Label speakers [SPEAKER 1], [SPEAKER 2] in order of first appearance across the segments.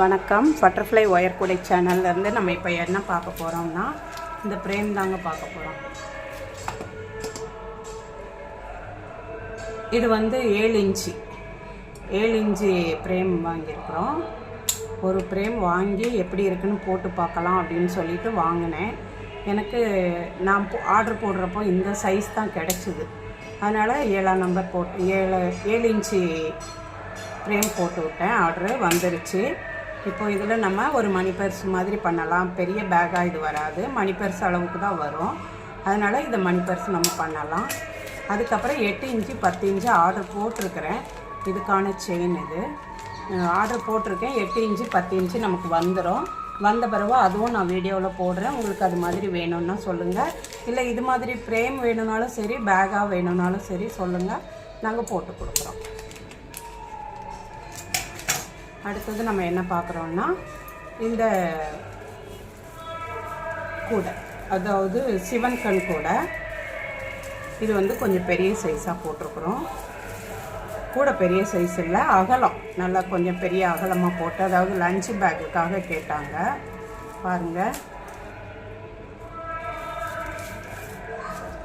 [SPEAKER 1] வணக்கம். Butterfly wire கூடை சேனல்லேருந்து நம்ம இப்போ என்ன பார்க்க போகிறோம்னா இந்த பிரேம் தாங்க பார்க்க போகிறோம் இது வந்து ஏழு இன்ச்சு. ஏழு இன்ச்சு பிரேம் வாங்கியிருக்கிறோம். ஒரு பிரேம் வாங்கி எப்படி இருக்குன்னு போட்டு பார்க்கலாம் அப்படின்னு சொல்லிட்டு வாங்கினேன். எனக்கு நான் ஆர்டர் போடுறப்போ இந்த சைஸ் தான் கிடச்சிது. அதனால் ஏழாம் நம்பர் போட்டு ஏழு ஏழு இன்ச்சு ஃப்ரேம் போட்டு விட்டேன். ஆர்டரு வந்துருச்சு. இப்போ இதில் நம்ம ஒரு மணி பர்ஸ் மாதிரி பண்ணலாம். பெரிய பேக்காக இது வராது. மணி பர்ஸ் அளவுக்கு தான் வரும். அதனால் இதை மணி பர்ஸ் நம்ம பண்ணலாம். அதுக்கப்புறம் எட்டு இன்ச்சு பத்து இன்ச்சு ஆர்டர் போட்டிருக்கிறேன். இதுக்கான செயின் இது. ஆர்டர் போட்டிருக்கேன். எட்டு இன்ச்சு பத்து இன்ச்சு நமக்கு வந்துடும் வந்த பிறகு அதுவும் நான் வீடியோவில் போடுறேன். உங்களுக்கு அது மாதிரி வேணும்னா சொல்லுங்கள் இல்லை இது மாதிரி ஃப்ரேம் வேணும்னாலும் சரி பேக்காக வேணும்னாலும் சரி சொல்லுங்கள் நாங்கள் போட்டு கொடுக்குறோம். அடுத்தது நம்ம என்ன பார்க்குறோம்னா இந்த கூடை. அதாவது சிவன் கண் கூடை. இது வந்து கொஞ்சம் பெரிய சைஸாக போட்டிருக்குறோம். கூட பெரிய சைஸ் இல்லை அகலம். நல்லா கொஞ்சம் பெரிய அகலமாக போட்டு அதாவது லஞ்ச் பேக்குக்காக கேட்டாங்க. பாருங்கள்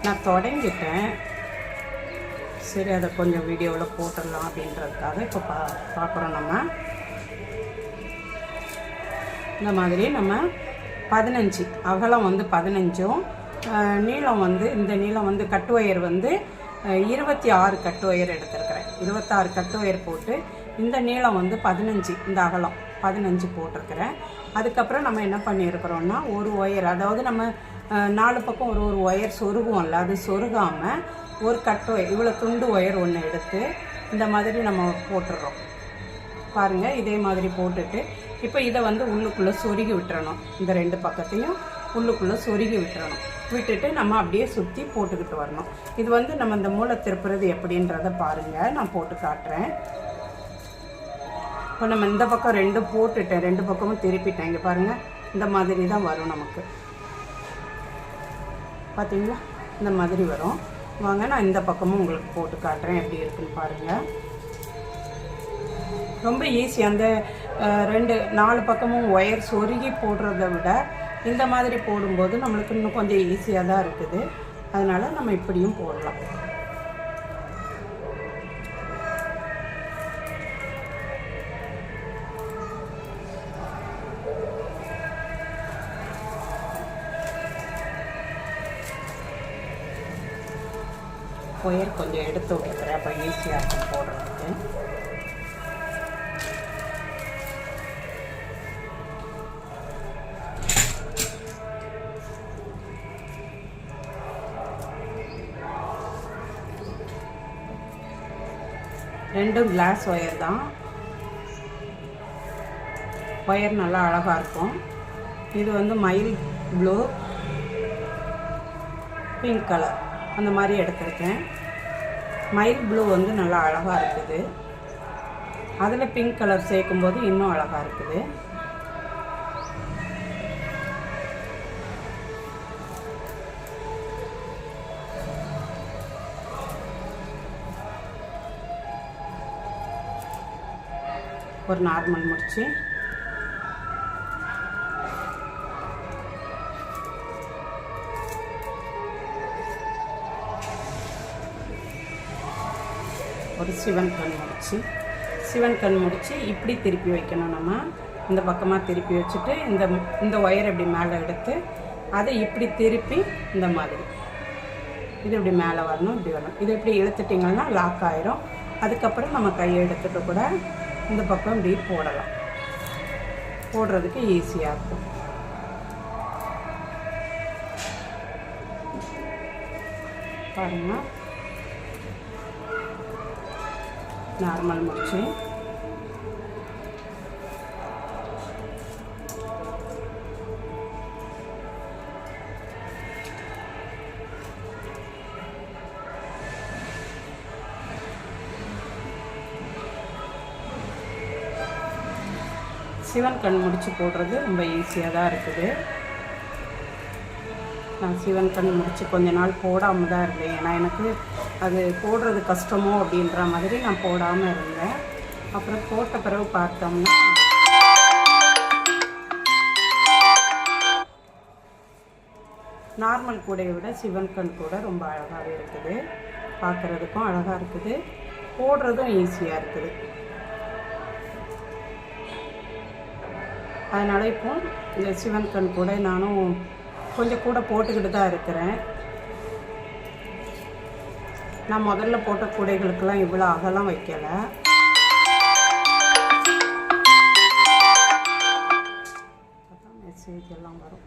[SPEAKER 1] நான் தொடங்கிட்டேன். சரி அதை கொஞ்சம் வீடியோவில் போட்டுடலாம் அப்படின்றதுக்காக இப்போ பா பார்க்குறோம் நம்ம. இந்த மாதிரி நம்ம பதினஞ்சு அகலம் வந்து பதினஞ்சும் நீளம் வந்து இந்த நீளம் வந்து கட்டு ஒயர் வந்து இருபத்தி ஆறு கட்டு ஒயர் எடுத்திருக்கிறேன். இருபத்தாறு கட்டு ஒயர் போட்டு இந்த நீளம் வந்து பதினஞ்சு இந்த அகலம் பதினஞ்சு போட்டிருக்கிறேன். அதுக்கப்புறம் நம்ம என்ன பண்ணியிருக்கிறோம்னா ஒரு ஒயர் அதாவது நம்ம நாலு பக்கம் ஒரு ஒரு ஒயர் சொருகுவோம்ல அது சொருகாமல் ஒரு கட்டு ஒயர் இவ்வளோ துண்டு ஒயர் ஒன்று எடுத்து இந்த மாதிரி நம்ம போட்டுடுறோம். பாருங்கள் இதே மாதிரி போட்டுட்டு இப்போ இதை வந்து உள்ளுக்குள்ளே சொருகி விட்டுறணும். இந்த ரெண்டு பக்கத்தையும் உள்ளுக்குள்ளே சொருகி விட்டுறணும். விட்டுட்டு நம்ம அப்படியே சுற்றி போட்டுக்கிட்டு வரணும். இது வந்து நம்ம இந்த மூளை திருப்புறது எப்படின்றத பாருங்கள் நான் போட்டு காட்டுறேன். இப்போ நம்ம இந்த பக்கம் ரெண்டும் போட்டுட்டேன் ரெண்டு பக்கமும் திருப்பிட்டேன். இங்கே பாருங்கள் இந்த மாதிரி தான் வரும் நமக்கு. பார்த்தீங்களா? இந்த மாதிரி வரும். வாங்க நான் இந்த பக்கமும் உங்களுக்கு போட்டு காட்டுறேன் எப்படி இருக்குன்னு பாருங்கள் ரொம்ப ஈஸி. அந்த ரெண்டு நாலு பக்கமும் ஒயர் சொருகி போடுறத விட இந்த மாதிரி போடும்போது நம்மளுக்கு இன்னும் கொஞ்சம் ஈஸியாக தான் இருக்குது. அதனால் நம்ம இப்படியும் போடலாம். ஒயர் கொஞ்சம் எடுத்து விட்டுக்கிறேன் அப்போ ஈஸியாக இருக்கும் போடுறேன் ரெண்டும் கிளாஸ் ஒயர் தான். ஒயர் நல்லா அழகாக இருக்கும். இது வந்து மயில் ப்ளூ பிங்க் கலர் அந்த மாதிரி எடுத்திருக்கேன். மயில் ப்ளூ வந்து நல்லா அழகாக இருக்குது. அதில் பிங்க் கலர் சேர்க்கும்போது இன்னும் அழகாக இருக்குது. ஒரு நார்மல் முடிச்சு. ஒரு சிவன் கண் முடிச்சு. சிவன் கண் முடிச்சு இப்படி திருப்பி வைக்கணும் நம்ம. இந்த பக்கமாக திருப்பி வச்சுட்டு இந்த இந்த ஒயர் இப்படி மேலே எடுத்து அதை இப்படி திருப்பி இந்த மாதிரி. இது இப்படி மேலே வரணும் இப்படி வரணும். இது இப்படி இழுத்துட்டிங்கன்னா லாக் ஆயிரும். அதுக்கப்புறம் நம்ம கையை எடுத்துகிட்டு கூட இந்த பக்கம் இப்படி போடலாம். போடுறதுக்கு ஈஸியாக இருக்கும். பாருங்க. நார்மல் முடிச்சு. சிவன் கண் முடித்து போடுறது ரொம்ப ஈஸியாக தான் இருக்குது. நான் சிவன் கண் முடித்து கொஞ்ச நாள் போடாமல் தான் இருந்தேன். ஏன்னா எனக்கு அது போடுறது கஷ்டமோ அப்படின்ற மாதிரி நான் போடாமல் இருந்தேன். அப்புறம் போட்ட பிறகு பார்த்தோம்னா நார்மல் கூடையை விட சிவன் கண் கூட ரொம்ப அழகாகவே இருக்குது. பார்க்குறதுக்கும் அழகாக இருக்குது. போடுறதும் ஈஸியாக இருக்குது. அதனால் இப்போ இந்த சிவன் கண் கூட நானும் கொஞ்சம் கூட போட்டுக்கிட்டு தான் இருக்கிறேன். நான் முதல்ல போட்ட கூடைகளுக்கெல்லாம் இவ்வளோ அகலம் வைக்கலை. மெசேஜ் எல்லாம் வரும்.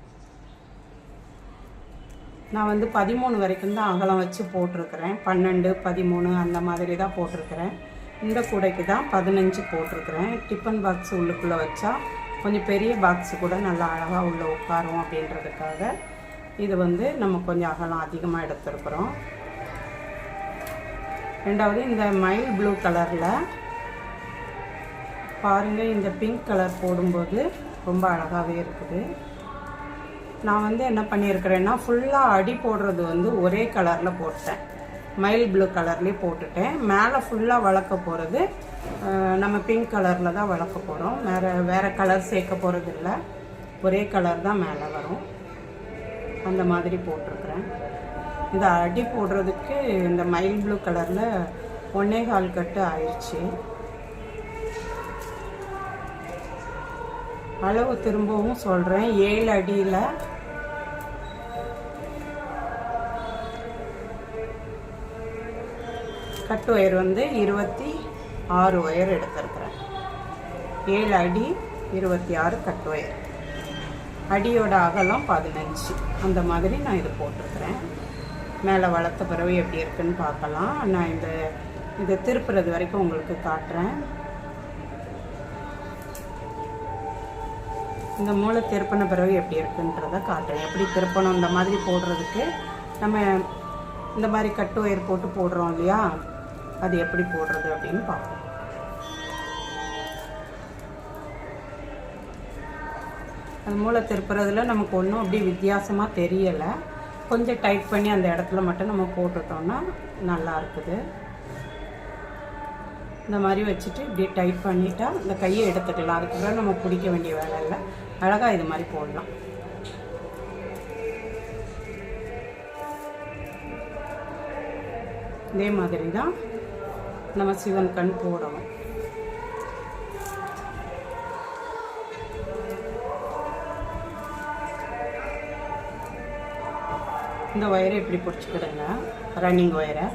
[SPEAKER 1] நான் வந்து பதிமூணு வரைக்கும் தான் அகலம் வச்சு போட்டிருக்கிறேன். பன்னெண்டு பதிமூணு அந்த மாதிரி தான் போட்டிருக்கிறேன். இந்த கூடைக்கு தான் பதினஞ்சு போட்டிருக்கிறேன். டிஃபன் பாக்ஸ் உள்ளுக்குள்ளே வச்சா கொஞ்சம் பெரிய பாக்ஸ் கூட நல்லா அழகாக உள்ளே உட்காரும் அப்படின்றதுக்காக இது வந்து நம்ம கொஞ்சம் அகலம் அதிகமாக எடுத்துருக்குறோம். ரெண்டாவது இந்த மைல் ப்ளூ கலரில் பாருங்கள் இந்த பிங்க் கலர் போடும்போது ரொம்ப அழகாகவே இருக்குது. நான் வந்து என்ன பண்ணியிருக்கிறேன்னா ஃபுல்லாக அடி போடுறது வந்து ஒரே கலரில் போட்டேன். மைல் ப்ளூ கலர்லேயே போட்டுட்டேன். மேலே ஃபுல்லாக வளர்க்க போகிறது நம்ம பிங்க் கலரில் தான் வளர்க்க போகிறோம் வேறு வேறு கலர் சேர்க்க போகிறது இல்லை. ஒரே கலர் தான் மேலே வரும். அந்த மாதிரி போட்டிருக்கிறேன். இந்த அடி போடுறதுக்கு இந்த மைல் ப்ளூ கலரில் ஒன்னே கால் கட்டு ஆயிடுச்சு அளவு திரும்பவும் சொல்கிறேன் ஏழு அடியில் கட் ஒயர் வந்து இருபத்தி ஆறு ஒயர் எடுத்திருக்கிறேன். ஏழு அடி இருபத்தி ஆறு கட் ஒயர் அடியோட அகலம் பதினஞ்சு. அந்த மாதிரி நான் இது போட்டிருக்கிறேன். மேலே வளர்த்த பிறகு எப்படி இருக்குன்னு பார்க்கலாம். நான் இந்த இதை திருப்புறது வரைக்கும் உங்களுக்கு காட்டுறேன். இந்த மூளை திருப்பின பிறகு எப்படி இருக்குன்றத காட்டுறேன். எப்படி திருப்பணும் இந்த மாதிரி போடுறதுக்கு நம்ம இந்த மாதிரி கட்டு ஒயர் போட்டு போடுறோம் இல்லையா? அது எப்படி போடுறது அப்படின்னு பார்ப்போம். அது மூளை திருப்புறதுல நமக்கு ஒன்றும் அப்படி வித்தியாசமாக தெரியலை. கொஞ்சம் டைட் பண்ணி அந்த இடத்துல மட்டும் நம்ம போட்டுட்டோம்னா நல்லா இருக்குது. இந்த மாதிரி வச்சுட்டு இப்படி டைட் பண்ணிட்டா இந்த கையை எடுத்துக்கலாம். அதுக்கப்புறம் நம்ம பிடிக்க வேண்டிய வேலை இல்லை. அழகாக இது மாதிரி போடலாம். இதே மாதிரி தான் நம்ம சிவன் கண் போடணும் இந்த ஒயரை இப்படி பிடிச்சிக்கிடுங்க. ரன்னிங் ஒயரை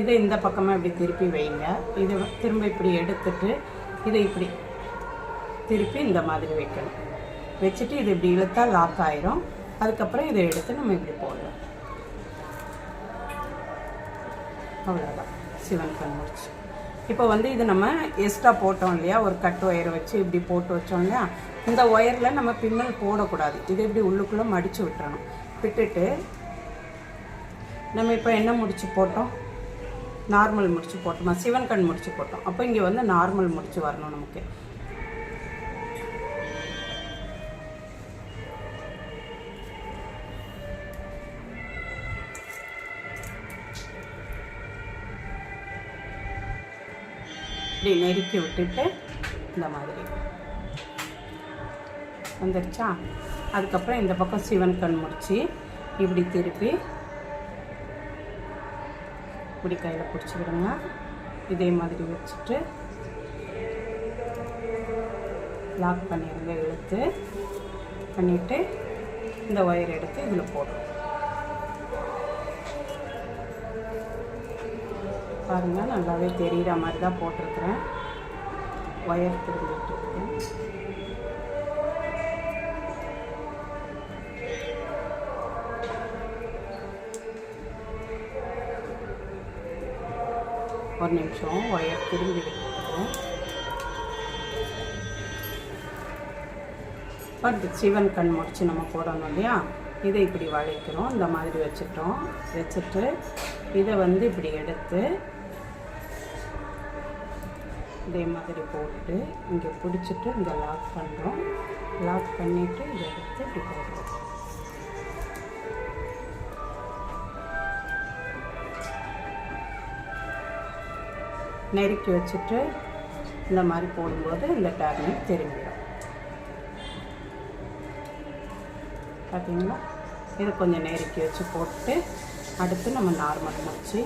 [SPEAKER 1] இதை இந்த பக்கமாக இப்படி திருப்பி வைங்க. இது திரும்ப இப்படி எடுத்துட்டு இதை இப்படி திருப்பி இந்த மாதிரி வைக்கணும். வச்சுட்டு இது இப்படி இழுத்தால் லாக் ஆயிரும். அதுக்கப்புறம் இதை எடுத்து நம்ம இப்படி போடலாம். அவ்வளோதான் சிவன் கண் இப்போ வந்து இது நம்ம எக்ஸ்ட்ரா போட்டோம் இல்லையா? ஒரு கட் ஒயரை வச்சு இப்படி போட்டு வச்சோம் இல்லையா? இந்த ஒயரில் நம்ம பின்னல் போடக்கூடாது. இது இப்படி உள்ளுக்குள்ளே மடித்து விட்டுறணும். விட்டுட்டு நம்ம இப்போ என்ன முடிச்சு போட்டோம்? நார்மல் முடிச்சு போட்டோமா? சிவன் கண் முடிச்சு போட்டோம். அப்போ இங்கே வந்து நார்மல் முடிச்சு வரணும் நமக்கு. இப்படி நெருக்கி விட்டுட்டு இந்த மாதிரி. வந்துருச்சா? அதுக்கப்புறம் இந்த பக்கம் சிவன் கண் முடிச்சு இப்படி திருப்பி இப்படி கையில் பிடிச்சிக்கிடுங்க இதே மாதிரி வச்சுட்டு லாக் பண்ணிடுங்க இழுத்து பண்ணிவிட்டு இந்த ஒயர் எடுத்து இதில் போடுறோம் பாருங்கள் நல்லாவே தெரிகிற மாதிரி தான் போட்டிருக்கிறேன். ஒயர் திரும்பிட்டு இருக்கேன். ஒரு நிமிஷம் ஒயர் திரும்பி விட்டுக்கிறேன் அடுத்து சிவன் கண் முடிச்சு நம்ம போடணும் இல்லையா? இதை இப்படி வளைக்கிறோம். இந்த மாதிரி வச்சுட்டோம் வச்சுட்டு இதை வந்து இப்படி எடுத்து இதே மாதிரி போட்டு இங்கே பிடிச்சிட்டு இங்கே லாக் பண்ணுறோம் லாக் பண்ணிவிட்டு இதை எடுத்து இப்படி போடுறோம். நெருக்கி வச்சுட்டு இந்த மாதிரி போடும்போது இந்த டேர்னிங் தெரிஞ்சிடும். பார்த்தீங்களா இதை கொஞ்சம் நெருக்கி வச்சு போட்டு அடுத்து நம்ம நார்மல் வச்சு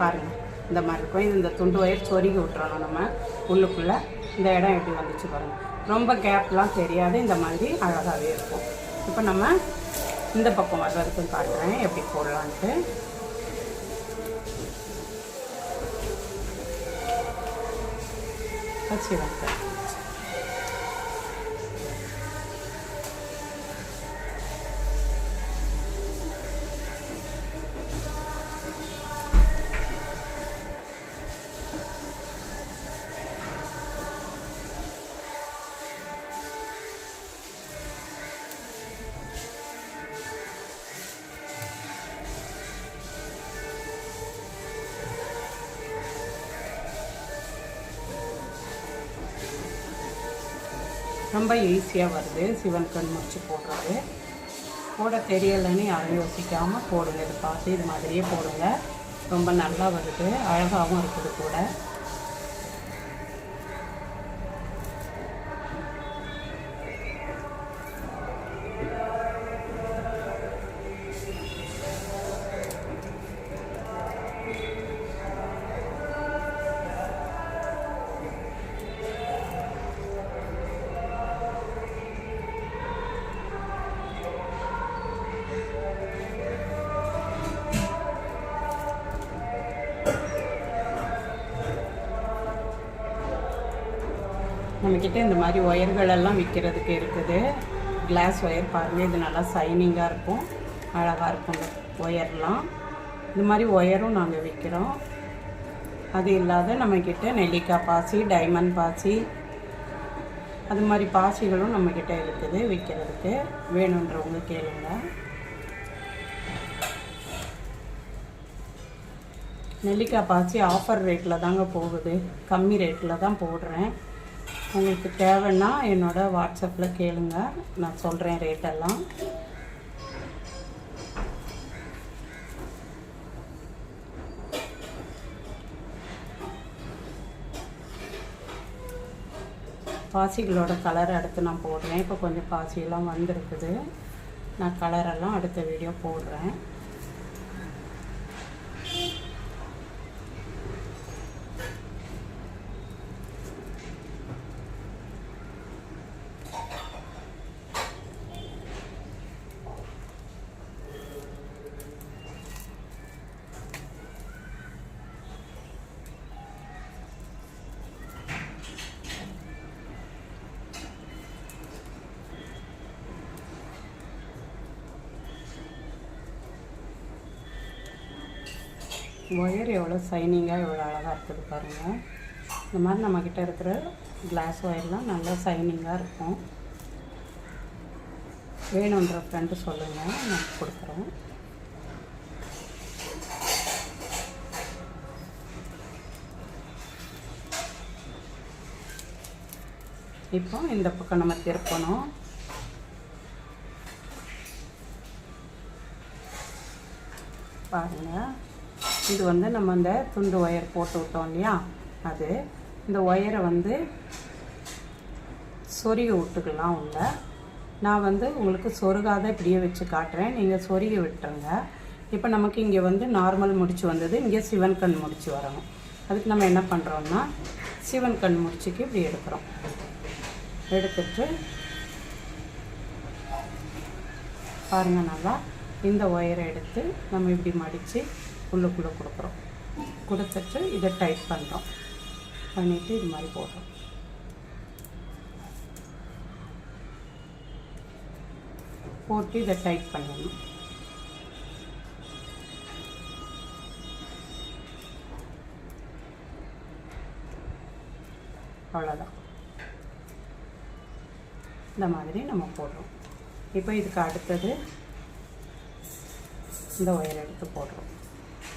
[SPEAKER 1] பாருங்கள் இந்த மாதிரி இருக்கும். இது இந்த துண்டு வயர் சொருகி விட்டுறணும் நம்ம. உள்ளுக்குள்ளே இந்த இடம் எப்படி வந்துச்சு பாருங்கள் ரொம்ப கேப்லாம் தெரியாது. இந்த மாதிரி அழகாகவே இருக்கும். இப்போ நம்ம இந்த பக்கம் வர வரைக்கும் காட்டுறேன். எப்படி போடலான்ட்டு. வச்சு வைப்பேன் ரொம்ப ஈஸியாக வருது. சிவன் கண் முடிச்சு போடுறது. போட தெரியலைன்னு யாரும் யோசிக்காமல் போடுங்க. இது பார்த்து இது மாதிரியே போடுங்க. ரொம்ப நல்லா வருது. அழகாகவும் இருக்குது கூட. வந்துட்டு இந்த மாதிரி ஒயர்கள் எல்லாம் விற்கிறதுக்கு இருக்குது. கிளாஸ் ஒயர் பாருங்கள் இது நல்லா சைனிங்காக இருக்கும். அழகாக இருக்கும் இந்த ஒயர்லாம். இந்த மாதிரி ஒயரும் நாங்கள் விற்கிறோம் அது இல்லாத நம்மக்கிட்ட நெல்லிக்காய் பாசி டைமண்ட் பாசி அது மாதிரி பாசிகளும் நம்மக்கிட்ட இருக்குது விற்கிறதுக்கு வேணுன்றவங்க கேளுங்க. நெல்லிக்காய் பாசி ஆஃபர் ரேட்டில் தாங்க போகுது. கம்மி ரேட்டில் தான் போடுறேன். உங்களுக்கு தேவைன்னா என்னோட வாட்ஸ்அப்பில் கேளுங்க. நான் சொல்கிறேன் ரேட்டெல்லாம் பாசிகளோட கலர் அடுத்து நான் போடுறேன். இப்போ கொஞ்சம் பாசியெல்லாம் வந்திருக்குது. நான் கலரெல்லாம் அடுத்த வீடியோ போடுறேன். ஒயர் எவ்வளோ சைனிங்காக எவ்வளோ அழகாக இருக்குது பாருங்கள் இந்த மாதிரி நம்மக்கிட்ட இருக்கிற கிளாஸ் ஒயர்லாம் நல்லா சைனிங்காக இருக்கும். வேணுன்ற ஃப்ரெண்டு சொல்லுங்கள் நான் கொடுக்குறோம் இப்போ இந்த பக்கம் நம்ம திருப்பணும். பாருங்கள் இது வந்து நம்ம இந்த துண்டு ஒயர் போட்டு விட்டோம் இல்லையா? அது. இந்த ஒயரை வந்து சொருகி விட்டுக்கலாம் உள்ள. நான் வந்து உங்களுக்கு சொருகாத இப்படியே வச்சு காட்டுறேன். நீங்கள் சொருகி விட்டுருங்க. இப்போ நமக்கு இங்கே வந்து நார்மல் முடிச்சு வந்தது. இங்கே சிவன் கண் முடிச்சு வரணும். அதுக்கு நம்ம என்ன பண்ணுறோம்னா சிவன் கண் முடிச்சுக்கு இப்படி எடுக்கிறோம். எடுத்துட்டு பாருங்கள் நல்லா. இந்த ஒயரை எடுத்து நம்ம இப்படி மடித்து உள்ளுக்குள்ளே கொடுக்குறோம். கொடுத்துட்டு இதை டைட் பண்ணுறோம் பண்ணிவிட்டு இது மாதிரி போடுறோம். போட்டு இதை டைட் பண்ணணும். அவ்வளோதான் இந்த மாதிரி நம்ம போடுறோம். இப்போ இதுக்கு அடுத்தது இந்த ஒயர் எடுத்து போடுறோம்.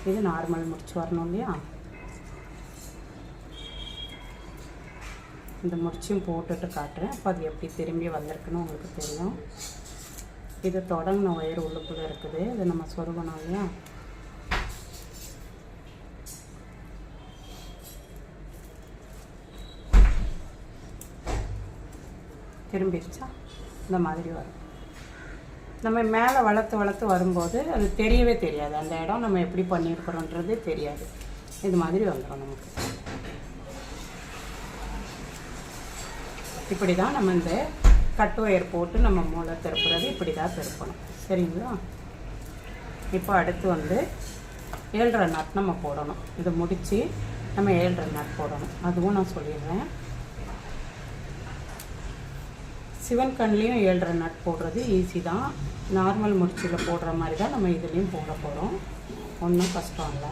[SPEAKER 1] இது நார்மல் முடிச்சு வரணும் இல்லையா இந்த முடிச்சும் போட்டுட்டு காட்டுறேன் அப்போ அது எப்படி திரும்பி வந்திருக்குன்னு உங்களுக்கு தெரியும் இது தொடங்கின ஒயர் உள்ளுக்குள்ளே இருக்குது இதை நம்ம சொருகணும் இல்லையா திரும்பிடுச்சா இந்த மாதிரி வரும் நம்ம மேலே வளர்த்து வளர்த்து வரும்போது அது தெரியவே தெரியாது. அந்த இடம் நம்ம எப்படி பண்ணியிருக்கிறோன்றது தெரியாது. இது மாதிரி வந்துடும் நமக்கு. இப்படி தான் நம்ம இந்த கட்டு ஒயர் போட்டு நம்ம மூளை திருப்புறது இப்படி தான் திருப்பணும். சரிங்களா? இப்போ அடுத்து வந்து ஏழரை நட் நம்ம போடணும். இதை முடித்து நம்ம ஏழரை நட் போடணும். அதுவும் நான் சொல்லிடுறேன். சிவன் கண்லேயும் ஏழரை நட் போடுறது ஈஸி தான். நார்மல் முடிச்சில் போடுற மாதிரி தான் நம்ம இதுலேயும் போட போகிறோம் ஒன்றும் கஷ்டம் இல்லை.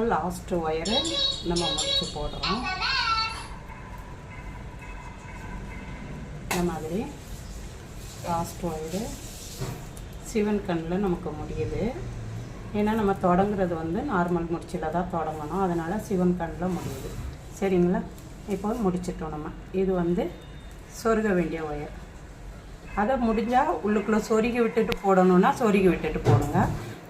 [SPEAKER 1] இப்போ லாஸ்ட்டு ஒயரை நம்ம முடிச்சு போடுறோம். இந்த மாதிரி லாஸ்ட் ஒயரு சிவன் கண்ணில் நமக்கு முடியுது. ஏன்னா நம்ம தொடங்குறது வந்து நார்மல் முடிச்சில் தான் தொடங்கணும். அதனால் சிவன் கண்ணில் முடியுது. சரிங்களா? இப்போ முடிச்சிட்டோம் நம்ம. இது வந்து சொருக வேண்டிய ஒயர் அதை முடிஞ்சால் உள்ளுக்குள்ளே சொருகி விட்டுட்டு போடணுன்னா சொருகி விட்டுட்டு போடுங்க.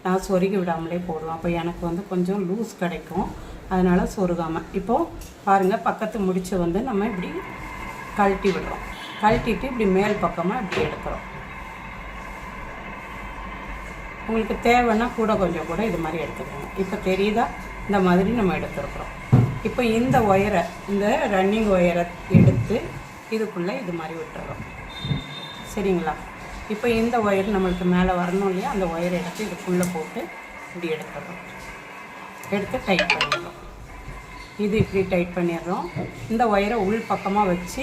[SPEAKER 1] நான் சொருகி விடாமலே போடுவேன். அப்போ எனக்கு வந்து கொஞ்சம் லூஸ் கிடைக்கும். அதனால் சொருகாமல் இப்போது பாருங்கள் பக்கத்து முடிச்சு வந்து நம்ம இப்படி கழட்டி விடுறோம். கழட்டிட்டு இப்படி மேல் பக்கமாக இப்படி எடுக்கிறோம். உங்களுக்கு தேவைன்னா கூட கொஞ்சம் கூட இது மாதிரி எடுத்துக்கோங்க. இப்போ தெரியுதா? இந்த மாதிரி நம்ம எடுத்துருக்குறோம். இப்போ இந்த ஒயரை இந்த ரன்னிங் ஒயரை எடுத்து இதுக்குள்ளே இது மாதிரி விட்டுறோம். சரிங்களா? இப்போ இந்த ஒயர் நம்மளுக்கு மேலே வரணும் இல்லையா? அந்த ஒயரை எடுத்து இதுக்குள்ளே போட்டு இப்படி எடுத்துடுறோம் எடுத்து டைட் பண்ணிடுறோம் இது இப்படி டைட் பண்ணிடுறோம். இந்த ஒயரை உள் பக்கமாக வச்சு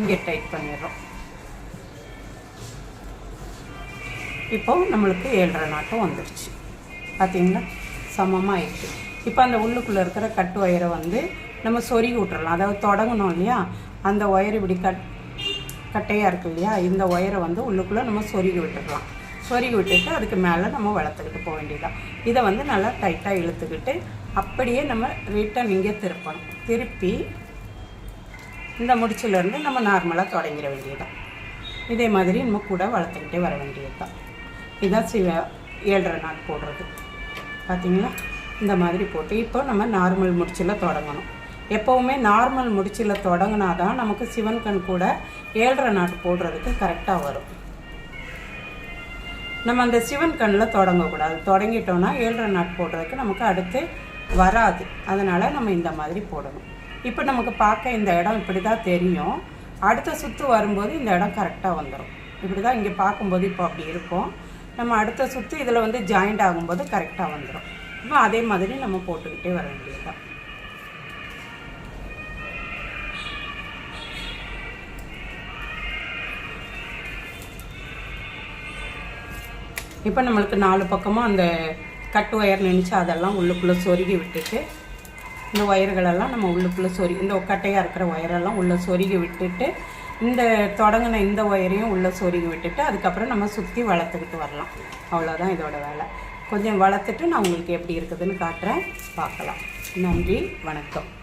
[SPEAKER 1] இங்கே டைட் பண்ணிடுறோம். இப்போ நம்மளுக்கு ஏழரை நாட்டம் வந்துடுச்சு பார்த்திங்கன்னா சமமாக ஆயிடுச்சு இப்போ அந்த உள்ளுக்குள்ளே இருக்கிற கட்டு ஒயரை வந்து நம்ம சொருகி விட்டுறலாம். அதாவது தொடங்கணும் இல்லையா? அந்த ஒயர் இப்படி கட் கட்டையாக இருக்கு இல்லையா? இந்த ஒயரை வந்து உள்ளுக்குள்ளே நம்ம சொருகி விட்டுக்கலாம் சொருகி விட்டுட்டு அதுக்கு மேலே நம்ம வளர்த்துக்கிட்டு போக வேண்டியதான் இதை வந்து நல்லா டைட்டாக இழுத்துக்கிட்டு அப்படியே நம்ம ரிட்டன் இங்கே திருப்பணும். திருப்பி இந்த முடிச்சிலேருந்து நம்ம நார்மலாக தொடங்கிட வேண்டியதான் இதே மாதிரி நம்ம கூட வளர்த்துக்கிட்டே வர வேண்டியது தான் இதுதான் சிவ ஏழரை நாள் போடுறது. பார்த்திங்களா இந்த மாதிரி போட்டு இப்போ நம்ம நார்மல் முடிச்சில் தொடங்கணும். எப்போவுமே நார்மல் முடிச்சில் தொடங்கினா தான் நமக்கு சிவன் கண் கூட ஏழரை நாட்டு போடுறதுக்கு கரெக்டாக வரும். நம்ம அந்த சிவன் கண்ணில் தொடங்கக்கூடாது. தொடங்கிட்டோன்னா ஏழரை நாட் போடுறதுக்கு நமக்கு அடுத்து வராது. அதனால் நம்ம இந்த மாதிரி போடணும். இப்போ நமக்கு பார்க்க இந்த இடம் இப்படி தான் தெரியும். அடுத்த சுற்று வரும்போது இந்த இடம் கரெக்டாக வந்துடும் இப்படி தான் இங்கே பார்க்கும்போது இப்போ அப்படி இருக்கும். நம்ம அடுத்த சுற்று இதில் வந்து ஜாயிண்ட் ஆகும்போது கரெக்டாக வந்துடும் இப்போ அதே மாதிரி நம்ம போட்டுக்கிட்டே வர வேண்டியதுதான். இப்போ நம்மளுக்கு நாலு பக்கமும் அந்த கட்டு ஒயர் நினச்சி அதெல்லாம் உள்ளுக்குள்ளே சொருகி விட்டுட்டு இந்த ஒயர்களெல்லாம் நம்ம உள்ளுக்குள்ளே சொருகி இந்த கட்டையாக இருக்கிற ஒயரெல்லாம் உள்ளே சொருகி விட்டுட்டு இந்த தொடங்கின இந்த ஒயரையும் உள்ளே சொருகி விட்டுட்டு அதுக்கப்புறம் நம்ம சுற்றி வளர்த்துக்கிட்டு வரலாம். அவ்வளோதான் இதோட வேலை. கொஞ்சம் வளர்த்துட்டு நான் உங்களுக்கு எப்படி இருக்குதுன்னு காட்டுறேன். பார்க்கலாம். நன்றி வணக்கம்.